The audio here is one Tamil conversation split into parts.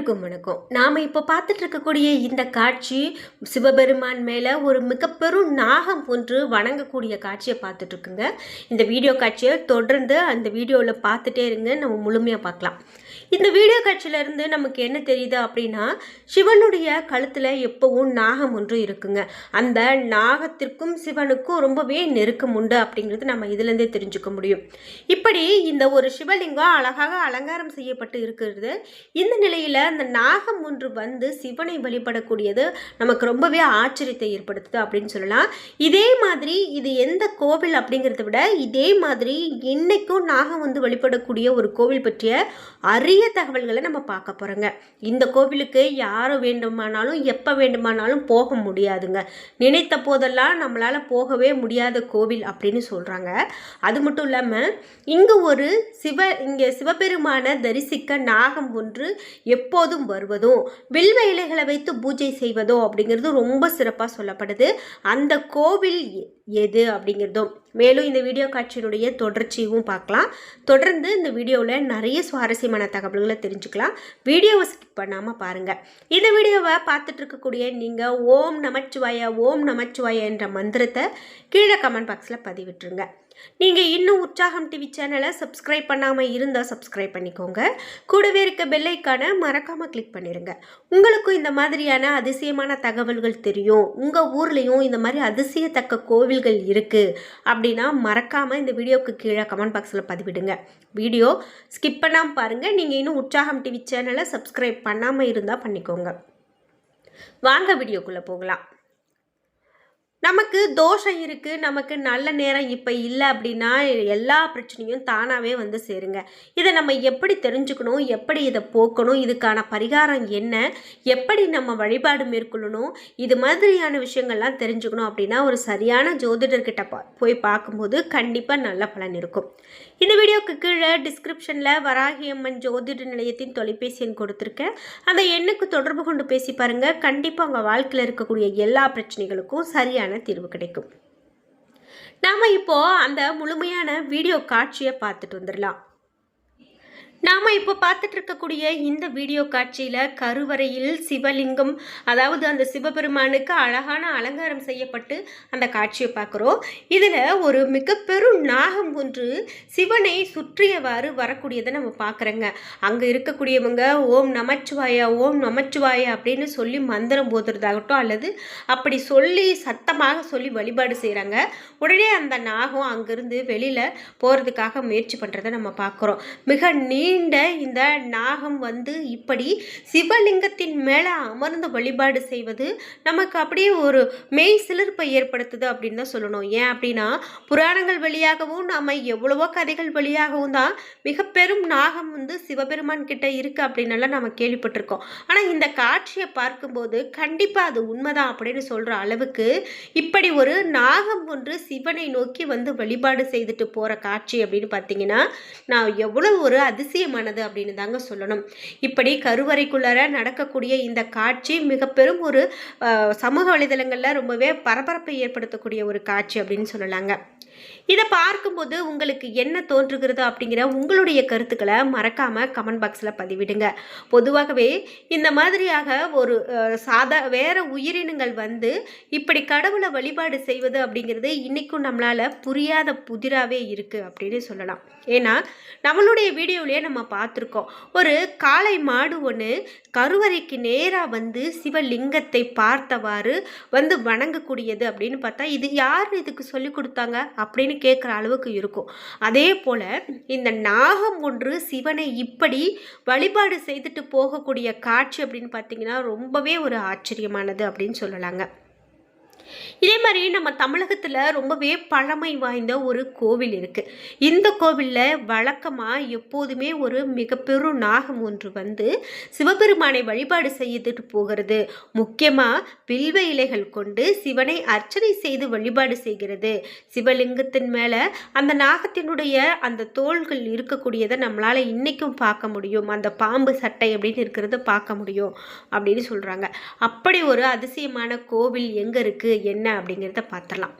அனைவருக்கும் வணக்கம் நாம் இப்போ பார்த்துட்டு இருக்கக்கூடிய இந்த காட்சி சிவபெருமான் மேலே ஒரு மிக பெரும் நாகம் ஒன்று வணங்கக்கூடிய காட்சியை பார்த்துட்டு இருக்குங்க. இந்த வீடியோ காட்சியை தொடர்ந்து அந்த வீடியோவில் பார்த்துட்டே இருங்க. நம்ம முழுமையாக பார்க்கலாம். இந்த வீடியோ காட்சியிலேருந்து நமக்கு என்ன தெரியுது அப்படின்னா சிவனுடைய கழுத்தில் எப்பவும் நாகம் ஒன்று இருக்குங்க. அந்த நாகத்திற்கும் சிவனுக்கும் ரொம்பவே நெருக்கம் உண்டு அப்படிங்கிறது நம்ம இதுலேருந்தே தெரிஞ்சுக்க முடியும். இப்படி இந்த ஒரு சிவலிங்கம் அழகாக அலங்காரம் செய்யப்பட்டு இருக்கிறது. இந்த நிலையில் அந்த நாகம் ஒன்று வந்து சிவனை வழிபடக்கூடியது நமக்கு ரொம்பவே ஆச்சரியத்தை ஏற்படுத்துது அப்படின்னு சொல்லலாம். இதே மாதிரி இது எந்த கோவில் அப்படிங்கிறத விட இதே மாதிரி இன்னைக்கும் நாகம் வந்து வழிபடக்கூடிய ஒரு கோவில் பற்றிய அரிய தகவல்களை நம்ம பார்க்க போகிறோங்க இந்த கோவிலுக்கு யார் வேண்டுமானாலும் எப்போ வேண்டுமானாலும் போக முடியாதுங்க. நினைத்த போதெல்லாம் நம்மளால் போகவே முடியாத கோவில் அப்படின்னு சொல்கிறாங்க அது மட்டும் இல்லாமல் இங்கே ஒரு சிவ இங்கே சிவபெருமான தரிசிக்க நாகம் ஒன்று எப்போதும் வருவதும் வில்வ இலைகளை வைத்து பூஜை செய்வதோ அப்படிங்கிறது ரொம்ப சிறப்பாக சொல்லப்படுது. அந்த கோவில் எது அப்படிங்கிறதும். மேலும் இந்த வீடியோ காட்சியினுடைய தொடர்ச்சியும் பார்க்கலாம். தொடர்ந்து இந்த வீடியோவில் நிறைய சுவாரஸ்யமான தகவல்களை தெரிஞ்சுக்கலாம். வீடியோவை ஸ்கிப் பண்ணாமல் பாருங்கள் இந்த வீடியோவை பார்த்துட்டு இருக்கக்கூடிய நீங்கள் ஓம் நமச்சிவாய ஓம் நமச்சிவாய என்ற மந்திரத்தை கீழே கமெண்ட் பாக்ஸில் பதிவிட்டுருங்க. நீங்கள் இன்னும் உற்சாகம் டிவி சேனலை சப்ஸ்கிரைப் பண்ணாமல் இருந்தால் சப்ஸ்கிரைப் பண்ணிக்கோங்க. கூடவே இருக்க பெல்லைக்கான மறக்காமல் கிளிக் பண்ணிடுங்க உங்களுக்கும் இந்த மாதிரியான அதிசயமான தகவல்கள் தெரியும். உங்கள் ஊர்லேயும் இந்த மாதிரி அதிசயத்தக்க கோவில்கள் இருக்குது அப்படின்னா மறக்காமல் இந்த வீடியோவுக்கு கீழே கமெண்ட் பாக்ஸில் பதிவிடுங்க. வீடியோ ஸ்கிப் பண்ணாமல் பாருங்கள் நீங்கள் இன்னும் உற்சாகம் டிவி சேனலை சப்ஸ்கிரைப் பண்ணாமல் இருந்தால் பண்ணிக்கோங்க. வாங்க வீடியோக்குள்ளே போகலாம். நமக்கு தோஷம் இருக்குது நமக்கு நல்ல நேரம் இப்போ இல்லை அப்படின்னா எல்லா பிரச்சனையும் தானாகவே வந்து சேருங்க. இதை நம்ம எப்படி தெரிஞ்சுக்கணும் எப்படி இதை போக்கணும் இதுக்கான பரிகாரம் என்ன எப்படி நம்ம வழிபாடு மேற்கொள்ளணும் இது மாதிரியான விஷயங்கள்லாம் தெரிஞ்சுக்கணும் அப்படின்னா ஒரு சரியான ஜோதிடர்கிட்ட பா போய் பார்க்கும்போது கண்டிப்பாக நல்ல பலன் இருக்கும். இந்த வீடியோக்கு கீழே டிஸ்கிரிப்ஷனில் வராகியம்மன் ஜோதிட நிலையத்தின் தொலைபேசி எண் கொடுத்துருக்கேன். அந்த எண்ணுக்கு தொடர்பு கொண்டு பேசி பாருங்கள் கண்டிப்பாக உங்கள் வாழ்க்கையில் இருக்கக்கூடிய எல்லா பிரச்சனைகளுக்கும் சரியான தீர்வு கிடைக்கும். நாம் இப்போ அந்த முழுமையான வீடியோ காட்சியை பார்த்துட்டு வந்துடலாம். நாம் இப்போ பார்த்துட்டு இருக்கக்கூடிய இந்த வீடியோ காட்சியில் கருவறையில் சிவலிங்கம் அதாவது அந்த சிவபெருமானுக்கு அழகான அலங்காரம் செய்யப்பட்டு அந்த காட்சியை பார்க்குறோம். இதில் ஒரு மிக பெரும் நாகம் ஒன்று சிவனை சுற்றியவாறு வரக்கூடியதை நம்ம பார்க்குறோங்க. அங்கே இருக்கக்கூடியவங்க ஓம் நமச்சிவாயா ஓம் நமச்சிவாயா அப்படின்னு சொல்லி மந்திரம் போதுறதாகட்டும் அல்லது அப்படி சொல்லி சத்தமாக சொல்லி வழிபாடு செய்கிறாங்க உடனே அந்த நாகம் அங்கேருந்து வெளியில் போகிறதுக்காக முயற்சி பண்ணுறதை நம்ம பார்க்குறோம். மிக நீண்ட இந்த நாகம் வந்து இப்படி சிவலிங்கத்தின் மேலே அமர்ந்து வழிபாடு செய்வது நமக்கு அப்படியே ஒரு மெய் சிலிர்ப்பை ஏற்படுத்துது அப்படின்னு தான் சொல்லணும். ஏன் அப்படின்னா புராணங்கள் வழியாகவும் நாம் எவ்வளவோ கதைகள் வழியாகவும் தான் மிக பெரும் நாகம் வந்து சிவபெருமான் கிட்ட இருக்குது அப்படின்னலாம் நம்ம கேள்விப்பட்டிருக்கோம். ஆனால் இந்த காட்சியை பார்க்கும்போது கண்டிப்பாக அது உண்மைதான் அப்படின்னு சொல்கிற அளவுக்கு இப்படி ஒரு நாகம் ஒன்று சிவனை நோக்கி வந்து வழிபாடு செய்துட்டு போகிற காட்சி அப்படின்னு பார்த்தீங்கன்னா நான் எவ்வளோ ஒரு அதிசயமானது அப்படின்னு தாங்க சொல்லணும். இப்படி கருவறைக்குள்ளார நடக்கக்கூடிய இந்த காட்சி மிக பெரும் ஒரு அஹ், சமூக வலைதளங்களில் ரொம்பவே பரபரப்பை ஏற்படுத்தக்கூடிய ஒரு காட்சி அப்படின்னு சொல்லலாங்க. இதை பார்க்கும்போது உங்களுக்கு என்ன தோன்றுகிறது அப்படிங்கிற உங்களுடைய கருத்துக்களை மறக்காமல் கமெண்ட் பாக்ஸில் பதிவிடுங்க. பொதுவாகவே இந்த மாதிரியாக ஒரு சாதா வேற உயிரினங்கள் வந்து இப்படி கடவுளை வழிபாடு செய்வது அப்படிங்கிறது இன்றைக்கும் நம்மளால் புரியாத புதிராகவே இருக்குது அப்படின்னு சொல்லலாம். ஏன்னா நம்மளுடைய வீடியோவிலேயே நம்ம பார்த்துருக்கோம். ஒரு காளை மாடு ஒன்று கருவறைக்கு நேராக வந்து சிவலிங்கத்தை பார்த்தவாறு வந்து வணங்கக்கூடியது அப்படின்னு பார்த்தா இது யார் இதுக்கு சொல்லி கொடுத்தாங்க அப்படின்னு கேட்குற அளவுக்கு இருக்கும். அதே போல் இந்த நாகம் ஒன்று சிவனை இப்படி வழிபாடு செய்துட்டு போகக்கூடிய காட்சி அப்படின்னு பார்த்தீங்கன்னா ரொம்பவே ஒரு ஆச்சரியமானது அப்படின்னு சொல்லலாங்க. இதே மாதிரி நம்ம தமிழகத்தில் ரொம்பவே பழமை வாய்ந்த ஒரு கோவில் இருக்குது இந்த கோவிலில் வழக்கமாக எப்போதுமே ஒரு மிகப்பெரும் நாகம் ஒன்று வந்து சிவபெருமானை வழிபாடு செய்துட்டு போகிறது. முக்கியமாக வில்வ இலைகள் கொண்டு சிவனை அர்ச்சனை செய்து வழிபாடு செய்கிறது. சிவலிங்கத்தின் மேலே அந்த நாகத்தினுடைய அந்த தோள்கள் இருக்கக்கூடியதை நம்மளால் இன்றைக்கும் பார்க்க முடியும். அந்த பாம்பு சட்டை அப்படின்னு இருக்கிறத பார்க்க முடியும் அப்படின்னு சொல்கிறாங்க அப்படி ஒரு அதிசயமான கோவில் எங்கே இருக்குது என்ன அப்படிங்கிறத பார்த்துடலாம்.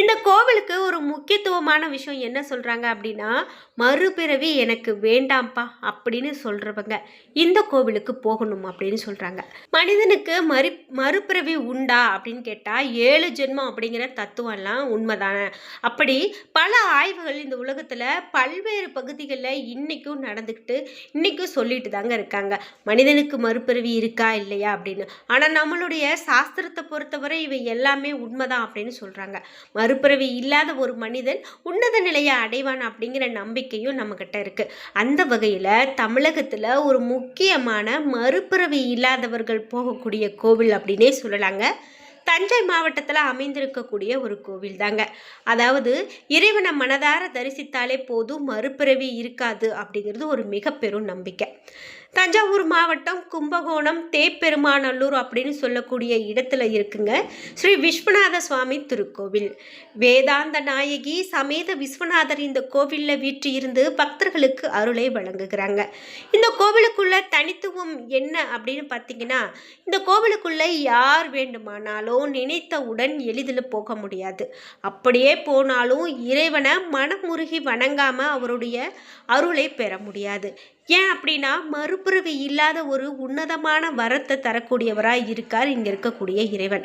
இந்த கோவிலுக்கு ஒரு முக்கியத்துவமான விஷயம் என்ன சொல்கிறாங்க அப்படின்னா மறுபிறவி எனக்கு வேண்டாம்ப்பா அப்படின்னு சொல்கிறவங்க இந்த கோவிலுக்கு போகணும் அப்படின்னு சொல்கிறாங்க மனிதனுக்கு மறு மறுபிறவி உண்டா அப்படின்னு கேட்டால் ஏழு ஜென்மம் அப்படிங்கிற தத்துவம்லாம் உண்மைதானே. அப்படி பல ஆய்வுகள் இந்த உலகத்தில் பல்வேறு பகுதிகளில் இன்றைக்கும் நடந்துக்கிட்டு இன்றைக்கும் சொல்லிட்டு தாங்க இருக்காங்க. மனிதனுக்கு மறுபிறவி இருக்கா இல்லையா அப்படின்னு. ஆனால் நம்மளுடைய சாஸ்திரத்தை பொறுத்தவரை இவை எல்லாமே உண்மைதான் அப்படின்னு சொல்கிறாங்க மறுபிறவி இல்லாத ஒரு மனிதன் உன்னத நிலையை அடைவான் அப்படிங்கிற நம்பிக்கையும் நம்மக்கிட்ட இருக்குது அந்த வகையில் தமிழகத்தில் ஒரு முக்கியமான மறுபிறவி இல்லாதவர்கள் போகக்கூடிய கோவில் அப்படின்னே சொல்லலாங்க. தஞ்சை மாவட்டத்தில் அமைந்திருக்கக்கூடிய ஒரு கோவில் தாங்க. அதாவது இறைவனை மனதார தரிசித்தாலே போதும் மறுபிறவி இருக்காது அப்படிங்கிறது ஒரு மிக பெரும் நம்பிக்கை. தஞ்சாவூர் மாவட்டம் கும்பகோணம் தேப்பெருமாநல்லூர் அப்படின்னு சொல்லக்கூடிய இடத்துல இருக்குங்க. ஸ்ரீ விஸ்வநாத சுவாமி திருக்கோவில். வேதாந்த நாயகி சமேத விஸ்வநாதர் இந்த கோவிலில் வீற்றிருந்து பக்தர்களுக்கு அருளை வழங்குகிறாங்க. இந்த கோவிலுக்குள்ள தனித்துவம் என்ன அப்படின்னு பார்த்தீங்கன்னா இந்த கோவிலுக்குள்ள யார் வேண்டுமானாலும் நினைத்தவுடன் எளிதில் போக முடியாது. அப்படியே போனாலும் இறைவனை மனமுருகி வணங்காமல் அவருடைய அருளை பெற முடியாது. ஏன் அப்படின்னா மறுபிறவி இல்லாத ஒரு உன்னதமான வரத்தை தரக்கூடியவராக இருக்கார் இங்கே இருக்கக்கூடிய இறைவன்.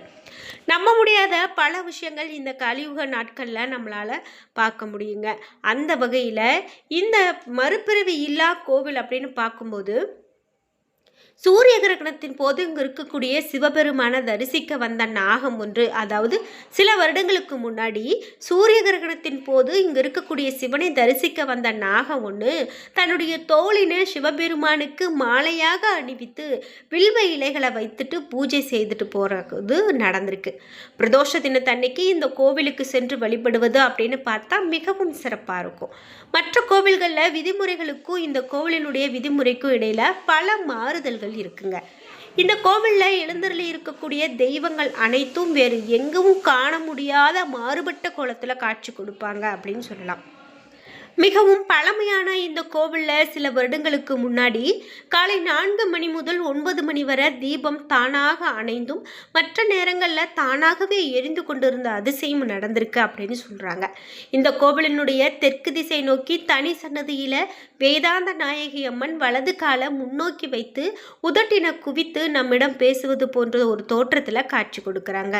நம்ப முடியாத பல விஷயங்கள் இந்த கலியுக நாட்களில் நம்மளால் பார்க்க முடியுங்க. அந்த வகையில் இந்த மறுபிறவி இல்லா கோவில் அப்படின்னு பார்க்கும்போது சூரிய கிரகணத்தின் போது இங்கு இருக்கக்கூடிய சிவபெருமான தரிசிக்க வந்த நாகம் ஒன்று. அதாவது சில வருடங்களுக்கு முன்னாடி சூரிய கிரகணத்தின் போது இங்கு இருக்கக்கூடிய சிவனை தரிசிக்க வந்த நாகம் ஒன்று. தன்னுடைய தோளினை சிவபெருமானுக்கு மாலையாக அணிவித்து வில்வ இலைகளை வைத்துட்டு பூஜை செய்துட்டு போகிறது நடந்திருக்கு. பிரதோஷ தினத்தன்னைக்கு இந்த கோவிலுக்கு சென்று வழிபடுவது அப்படின்னு பார்த்தா மிகவும் சிறப்பாக இருக்கும். மற்ற கோவில்களில் விதிமுறைகளுக்கும் இந்த கோவிலினுடைய விதிமுறைக்கும் இடையில் பல மாறுதல்கள் இருக்குங்க. இந்த கோவிலில் எழுந்தருளி இருக்கக்கூடிய தெய்வங்கள் அனைத்தும் வேறு எங்கும் காண முடியாத மாறுபட்ட கோலத்தில் காட்சி கொடுப்பாங்க அப்படின்னு சொல்லலாம். மிகவும் பழமையான இந்த கோவிலில் சில வருடங்களுக்கு முன்னாடி காலை நான்கு மணி முதல் ஒன்பது மணி வரை தீபம் தானாக அணைந்தும் மற்ற நேரங்களில் தானாகவே எரிந்து கொண்டிருந்த அதிசயம் நடந்திருக்கு அப்படின்னு சொல்கிறாங்க இந்த கோவிலினுடைய தெற்கு திசை நோக்கி தனி சன்னதியில் வேதாந்த நாயகி அம்மன் வலது காலை முன்னோக்கி வைத்து உதட்டின குவித்து நம்மிடம் பேசுவது போன்ற ஒரு தோற்றத்தில் காட்சி கொடுக்குறாங்க.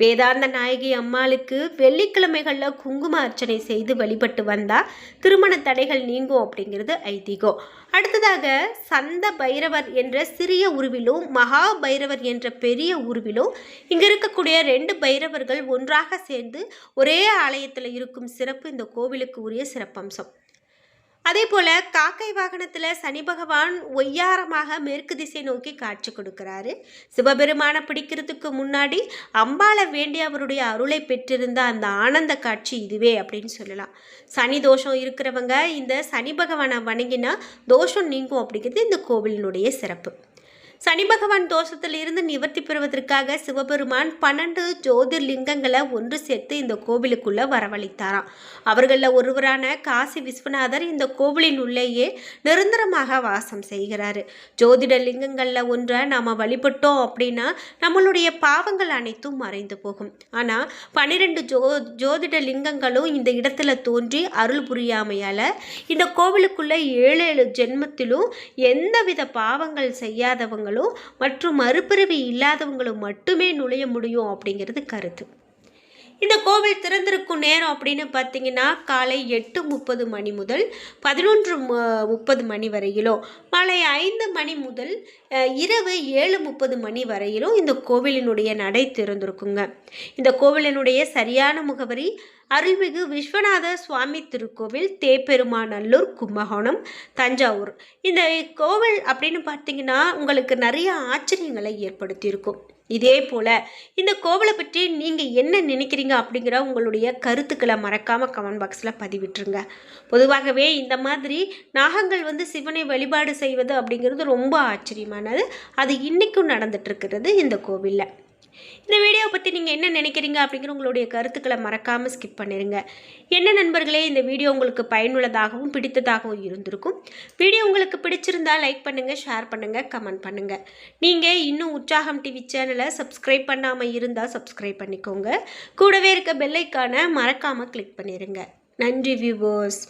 வேதாந்த நாயகி அம்மாளுக்கு வெள்ளிக்கிழமைகளில் குங்கும அர்ச்சனை செய்து வழிபட்டு வந்தால் திருமண தடைகள் நீங்கும் அப்படிங்கிறது ஐதீகம். அடுத்ததாக சந்த பைரவர் என்ற சிறிய உருவிலும் மகா பைரவர் என்ற பெரிய உருவிலும் இங்கே இருக்கக்கூடிய ரெண்டு பைரவர்கள் ஒன்றாக சேர்ந்து ஒரே ஆலயத்தில் இருக்கும் சிறப்பு இந்த கோவிலுக்கு உரிய சிறப்பம்சம். அதே போல் காக்கை வாகனத்தில் சனி பகவான் ஒய்யாரமாக மேற்கு திசை நோக்கி காட்சி கொடுக்கிறாரு. சிவபெருமானை பிடிக்கிறதுக்கு முன்னாடி அம்பாளை வேண்டி அவருடைய அருளை பெற்றிருந்த அந்த ஆனந்த காட்சி இதுவே அப்படின்னு சொல்லலாம். சனி தோஷம் இருக்கிறவங்க இந்த சனி பகவானை வணங்கினா தோஷம் நீங்கும் அப்படிங்கிறது இந்த கோவிலினுடைய சிறப்பு. சனி பகவான் தோஷத்தில் இருந்து நிவர்த்தி பெறுவதற்காக சிவபெருமான் பன்னெண்டு ஜோதிர்லிங்கங்களை ஒன்று சேர்த்து இந்த கோவிலுக்குள்ளே வரவழைத்தாராம். அவர்களில் ஒருவரான காசி விஸ்வநாதர் இந்த கோவிலின் உள்ளேயே நிரந்தரமாக வாசம் செய்கிறாரு. ஜோதிட லிங்கங்களில் ஒன்றை நாம் வழிபட்டோம் அப்படின்னா நம்மளுடைய பாவங்கள் அனைத்தும் மறைந்து போகும். ஆனால் பன்னிரெண்டு ஜோ ஜோதிட லிங்கங்களும் இந்த இடத்துல தோன்றி அருள் புரியாமையால் இந்த கோவிலுக்குள்ள ஏழு ஏழு ஜென்மத்திலும் எந்தவித பாவங்கள் செய்யாதவங்க இருக்கிறவங்களும் மற்றும் மறுபிறவி இல்லாதவங்களும் மட்டுமே நுழைய முடியும் அப்படிங்கிறது கருத்து. இந்த கோவில் திறந்திருக்கும் நேரம் அப்படின்னு பார்த்தீங்கன்னா காலை எட்டு முப்பது மணி முதல் பதினொன்று மு- முப்பது மணி வரையிலும் மாலை ஐந்து மணி முதல் இரவு ஏழு முப்பது மணி வரையிலும் இந்த கோவிலினுடைய நடை திறந்திருக்குங்க. இந்த கோவிலினுடைய சரியான முகவரி அருள்மிகு விஸ்வநாத சுவாமி திருக்கோவில் தேப்பெருமாநல்லூர் கும்பகோணம் தஞ்சாவூர். இந்த கோவில் அப்படின்னு பார்த்தீங்கன்னா உங்களுக்கு நிறைய ஆச்சரியங்களை ஏற்படுத்தியிருக்கும். இதே போல் இந்த கோவிலை பற்றி நீங்கள் என்ன நினைக்கிறீங்க அப்படிங்கிற உங்களுடைய கருத்துக்களை மறக்காமல் கமெண்ட் பாக்ஸில் பதிவிட்டுருங்க. பொதுவாகவே இந்த மாதிரி நாகங்கள் வந்து சிவனை வழிபாடு செய்வது அப்படிங்கிறது ரொம்ப ஆச்சரியமானது. அது இன்றைக்கும் நடந்துட்டுருக்கிறது இந்த கோவிலில். இந்த வீடியோவை பற்றி நீங்கள் என்ன நினைக்கிறீங்க அப்படிங்கிற உங்களுடைய கருத்துக்களை மறக்காமல் ஸ்கிப் பண்ணிடுங்க என்ன நண்பர்களே இந்த வீடியோ உங்களுக்கு பயனுள்ளதாகவும் பிடித்ததாகவும் இருந்திருக்கும். வீடியோ உங்களுக்கு பிடிச்சிருந்தால் லைக் பண்ணுங்கள் ஷேர் பண்ணுங்கள் கமெண்ட் பண்ணுங்கள் நீங்கள் இன்னும் உற்சாகம் டிவி சேனலை சப்ஸ்கிரைப் பண்ணாமல் இருந்தால் சப்ஸ்கிரைப் பண்ணிக்கோங்க. கூடவே இருக்க பெல்லைக்கான மறக்காமல் கிளிக் பண்ணிடுங்க நன்றி வியூவர்ஸ்